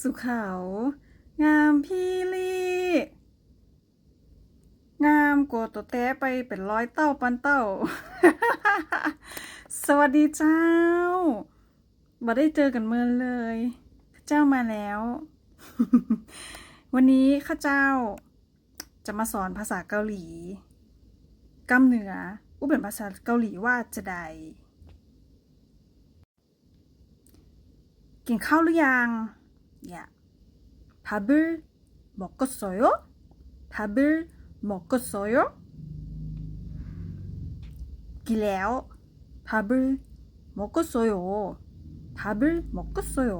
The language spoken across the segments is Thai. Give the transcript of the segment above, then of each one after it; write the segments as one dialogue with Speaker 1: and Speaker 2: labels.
Speaker 1: สุขาว งามพี่ลี่งามกว่าตัวแต้ไปเป็นร้อยเต้าปันเต้า สวัสดีเจ้าบ่ได้เจอกันเมื่อเลย เจ้ามาแล้ว วันนี้ข้าเจ้า จะมาสอนภาษาเกาหลีกำเหนืออุเป็นภาษาเกาหลีว่าจะใดกินข้าวหรือยัง อย่า밥을먹었어요밥을먹었어요กินแล้ว밥을먹었어요 밥을먹었어요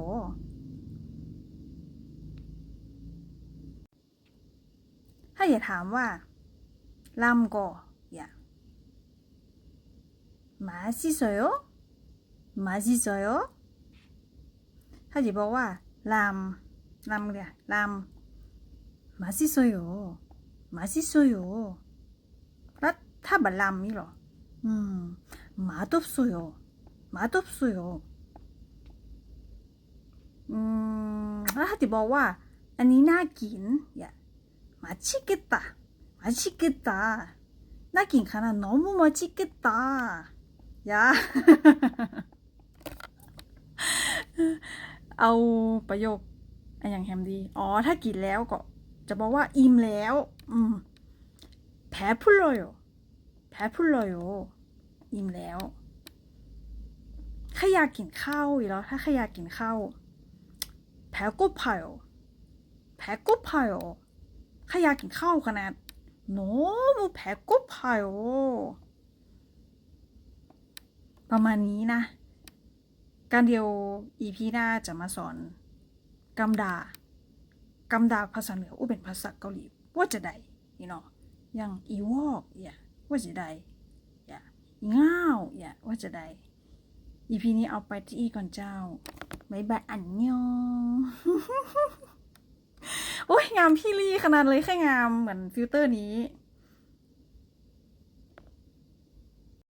Speaker 1: ถ้าอย่าถามว่าลำก็อย่า맛있어요 맛있어요 ถ้าจะ 람, 람, 람. 맛있어요. 맛있어요. 라타발람이로. 음, 맛없어요. 맛없어요. 음, 하디 뭐와 아니나 긴, 야, 맛있겠다. 맛있겠다. 나긴 가나 너무 맛있겠다. 야. เอาประโยคอันอย่างแฮมดี อ๋อ ถ้ากินแล้วก็ จะบอกว่าอิ่มแล้ว อืมแพ้พูดเลยแพ้พูดเลยอิ่มแล้วขยากินข้าวอีกแล้วถ้าขยากินข้าวแพ้กุพายแพ้กุพายขยากินข้าวขนาดโน้มูแพ้กุพายประมาณนี้นะ การเดียว EP หน้าจะมาสอนกำดากำดาภาษาเหนืออู้เป็นภาษาเกาหลีว่าจะได้นี่เนาะอย่างอีวอกอย่าว่าจะได้อย่าง่าวอย่าว่าจะได้ EP นี้เอาไปที่อีก่อนเจ้าบายบายอันยองโอ้ยงามพี่ลี่ขนาดเลยแค่งามเหมือนฟิลเตอร์นี้